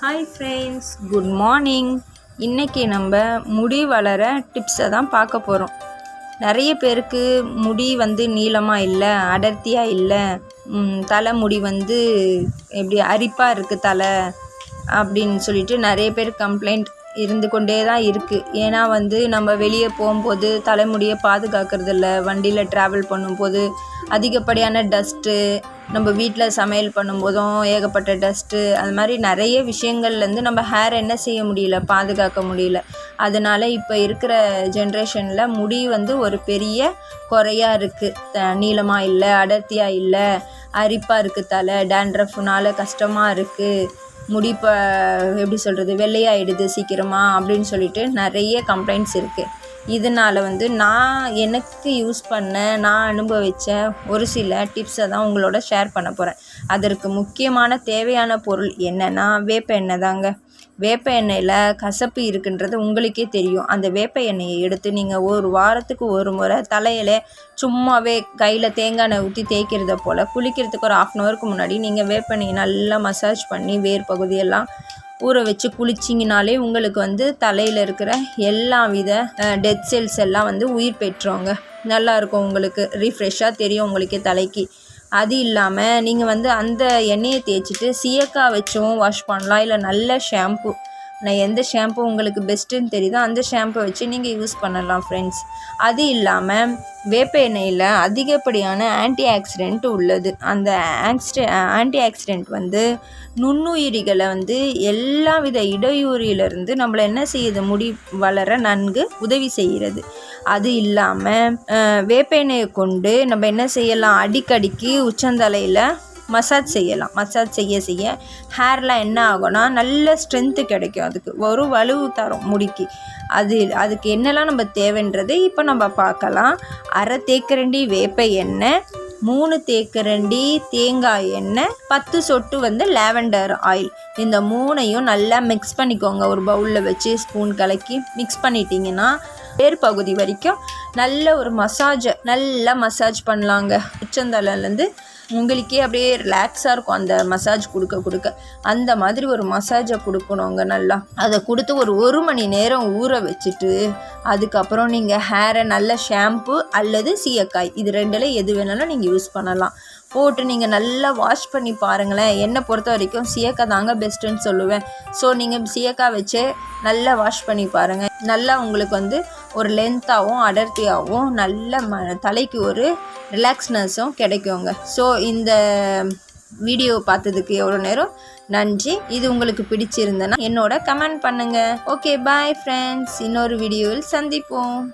Hi friends good morning இன்றைக்கி நம்ம முடி வளர டிப்ஸை தான் பார்க்க போகிறோம் நிறைய பேருக்கு முடி வந்து நீளமாக இல்லை அடர்த்தியாக இல்லை. தலை தலைமுடி வந்து எப்படி அரிப்பாக இருக்குது தலை அப்படின்னு சொல்லிட்டு நிறைய பேர் கம்ப்ளைண்ட் இருந்து கொண்டே தான் இருக்குது ஏன்னா வந்து நம்ம வெளியே போகும்போது தலைமுடியை பாதுகாக்கிறது இல்லை வண்டியில் ட்ராவல் பண்ணும்போது அதிகப்படியான டஸ்ட்டு நம்ம வீட்டில் சமையல் பண்ணும்போதும் ஏகப்பட்ட டஸ்ட்டு அது மாதிரி நிறைய விஷயங்கள்லேருந்து நம்ம ஹேர் என்ன செய்ய முடியல பாதுகாக்க முடியல. அதனால் இப்போ இருக்கிற ஜென்ரேஷனில் முடி வந்து ஒரு பெரிய குறையாக இருக்குது த நீளமாக இல்லை அடர்த்தியாக இல்லை அரிப்பாக இருக்குது தலை டேண்ட்ரஃப்னால் கஷ்டமாக இருக்குது முடி ப எப்படி சொல்கிறது வெள்ளையாயிடுது சீக்கிரமாக அப்படின்னு சொல்லிட்டு நிறைய கம்ப்ளைண்ட்ஸ் இருக்குது இதனால் வந்து நான் எனக்கு யூஸ் பண்ண நான் அனுபவித்த ஒரு சில டிப்ஸை தான் உங்களோட ஷேர் பண்ண போகிறேன் அதற்கு முக்கியமான தேவையான பொருள் என்னென்னா வேப்ப எண்ணெய் தாங்க. வேப்ப எண்ணெயில் கசப்பு இருக்குன்றது உங்களுக்கே தெரியும். அந்த வேப்ப எண்ணெயை எடுத்து நீங்கள் ஒரு வாரத்துக்கு ஒரு முறை தலையில சும்மாவே கையில் தேங்காய் எண்ணெய் ஊற்றி தேய்க்கிறத போல் குளிக்கிறதுக்கு ஒரு ஆஃப் அன் ஹவருக்கு முன்னாடி நீங்கள் வேப்ப எண்ணெயை நல்லா மசாஜ் பண்ணி வேர் பகுதியெல்லாம் ஊற வச்சு குளிச்சிங்கனாலே உங்களுக்கு வந்து தலையில் இருக்கிற எல்லா வித டெத் செல்ஸ் எல்லாம் வந்து உயிர் பெற்றோங்க நல்லா இருக்கும் உங்களுக்கு. ரீஃப்ரெஷ்ஷாக தெரியும் உங்களுக்கு தலைக்கு. அது இல்லாமல் நீங்கள் வந்து அந்த எண்ணெயை தேய்ச்சிட்டு சீயக்காய் வச்சும் வாஷ் பண்ணலாம். இல்லை நல்ல ஷாம்பு நான் எந்த ஷாம்பு உங்களுக்கு பெஸ்ட்டுன்னு தெரியுதோ அந்த ஷாம்பை வச்சு நீங்கள் யூஸ் பண்ணலாம் ஃப்ரெண்ட்ஸ் அது இல்லாமல் வேப்ப எண்ணெயில் அதிகப்படியான ஆன்டி ஆக்சிடென்ட் உள்ளது. அந்த ஆக்சிடெ ஆன்டி ஆக்சிடென்ட் வந்து நுண்ணுயிரிகளை வந்து எல்லா வித இடையூறிலிருந்து நம்மளை என்ன செய்யுது? முடி வளர நன்கு உதவி செய்கிறது. அது இல்லாமல் வேப்ப எண்ணெயை கொண்டு நம்ம என்ன செய்யலாம்? அடிக்கடிக்கு உச்சந்தலையில் மசாஜ் செய்யலாம். மசாஜ் செய்ய செய்ய ஹேர்லாம் என்ன ஆகும்னா நல்ல ஸ்ட்ரென்த்து கிடைக்கும் அதுக்கு. ஒரு வலுவு தரும் முடிக்கு. அது அதுக்கு என்னெல்லாம் நம்ம தேவைன்றது இப்போ நம்ம பார்க்கலாம். அரை தேக்கரண்டி வேப்ப எண்ணெய் மூணு தேக்கரண்டி தேங்காய் எண்ணெய் பத்து சொட்டு வந்து லாவெண்டர் ஆயில் இந்த மூணையும் நல்லா மிக்ஸ் பண்ணிக்கோங்க. ஒரு பவுலில் வச்சு ஸ்பூன் கலக்கி மிக்ஸ் பண்ணிட்டீங்கன்னா வேர் பகுதி வரைக்கும் நல்ல ஒரு மசாஜை நல்லா மசாஜ் பண்ணலாங்க. உச்சந்தலைலேருந்து உங்களுக்கே அப்படியே ரிலாக்ஸாக இருக்கும். அந்த மசாஜ் கொடுக்க கொடுக்க. அந்த மாதிரி ஒரு மசாஜை கொடுக்கணுங்க நல்லா. அதை கொடுத்து ஒரு ஒரு மணி நேரம் ஊற வச்சுட்டு அதுக்கப்புறம் நீங்கள் ஹேரை நல்ல ஷாம்பு அல்லது சீயக்காய். இது ரெண்டில் எது வேணாலும் நீங்கள் யூஸ் பண்ணலாம். போட்டு நீங்கள் நல்லா வாஷ் பண்ணி பாருங்களேன். என்னை பொறுத்த வரைக்கும் சீயக்காய் தாங்க பெஸ்ட்டுன்னு சொல்லுவேன். ஸோ நீங்கள் சீயக்காய் வச்சு நல்லா வாஷ் பண்ணி பாருங்கள் நல்லா உங்களுக்கு வந்து ஒரு லென்த்தாகவும் அடர்த்தியாகவும் நல்ல ம தலைக்கு ஒரு ரிலாக்ஸ்னஸும் கிடைக்குங்க. ஸோ இந்த வீடியோ பார்த்ததுக்கு எவ்வளோ நேரம்? நன்றி. இது உங்களுக்கு பிடிச்சிருந்தனா என்னோட கமெண்ட் பண்ணுங்கள் ஓகே பாய் ஃப்ரெண்ட்ஸ் இன்னொரு வீடியோவில் சந்திப்போம்.